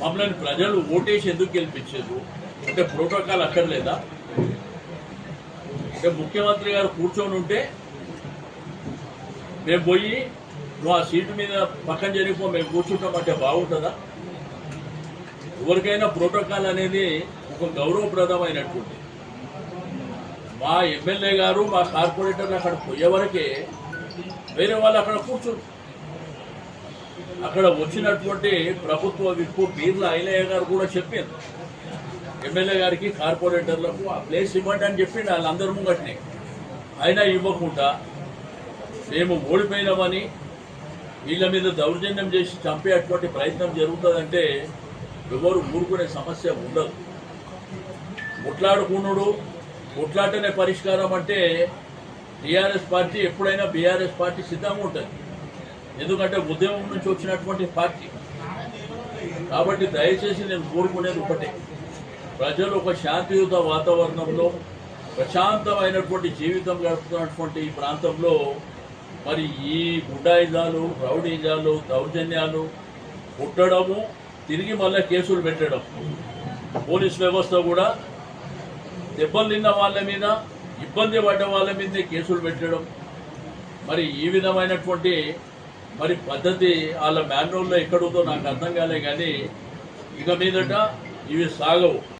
మమ్మల్ని ప్రజలు ఓటేసి ఎందుకు గెలిపించారు? అంటే ప్రోటోకాల్ అక్కర్లేదా? అంటే ముఖ్యమంత్రి గారు కూర్చొని ఉంటే మేము పోయి నువ్వు ఆ సీటు మీద పక్కన జరిగిపో మేము కూర్చుంటామంటే బాగుంటుందా? ఎవరికైనా ప్రోటోకాల్ అనేది ఒక గౌరవప్రదమైనటువంటి. మా ఎమ్మెల్యే గారు మా కార్పొరేటర్లు అక్కడ పోయే వరకే వేరే వాళ్ళు అక్కడ కూర్చుంటారు అక్కడ వచ్చినటువంటి ప్రభుత్వ విప్పు బీర్ల ఐలయ్య గారు కూడా చెప్పారు. ఎమ్మెల్యే గారికి కార్పొరేటర్లకు ఆ ప్లేస్ ఇవ్వండి అని చెప్పిండు. వాళ్ళందరూ ముంగట్నే. అయినా ఇవ్వకుండా మేము ఓడిపోయినామని వీళ్ళ మీద దౌర్జన్యం చేసి చంపేటువంటి ప్రయత్నం జరుగుతుందంటే ఎవరు ఊరుకునే సమస్య ఉండదు. కొట్లాడుకున్నాడు కొట్లాటనే పరిష్కారం అంటే టీఆర్ఎస్ పార్టీ ఎప్పుడైనా బీఆర్ఎస్ పార్టీ సిద్ధంగా ఉంటుంది. ఎందుకంటే ఉద్యమం నుంచి వచ్చినటువంటి పార్టీ. కాబట్టి దయచేసి నేను కోరుకునేది ఒకటే. ప్రజలు ఒక శాంతియుత వాతావరణంలో ప్రశాంతమైనటువంటి జీవితం గడుపుతున్నటువంటి ఈ ప్రాంతంలో మరి ఈ గుడ్డాయిజాలు రౌడీజాలు దౌర్జన్యాలు పుట్టడము తిరిగి మళ్ళీ కేసులు పెట్టడం. పోలీస్ వ్యవస్థ కూడా దెబ్బలు తిన్న వాళ్ళ మీద ఇబ్బంది పడ్డ వాళ్ళ మీదే కేసులు పెట్టడం. మరి ఈ విధమైనటువంటి మరి పద్ధతి వాళ్ళ మాన్యువల్లో ఎక్కడుందో నాకు అర్థం కాలే కానీ ఇక మీదట ఇవి సాగవు.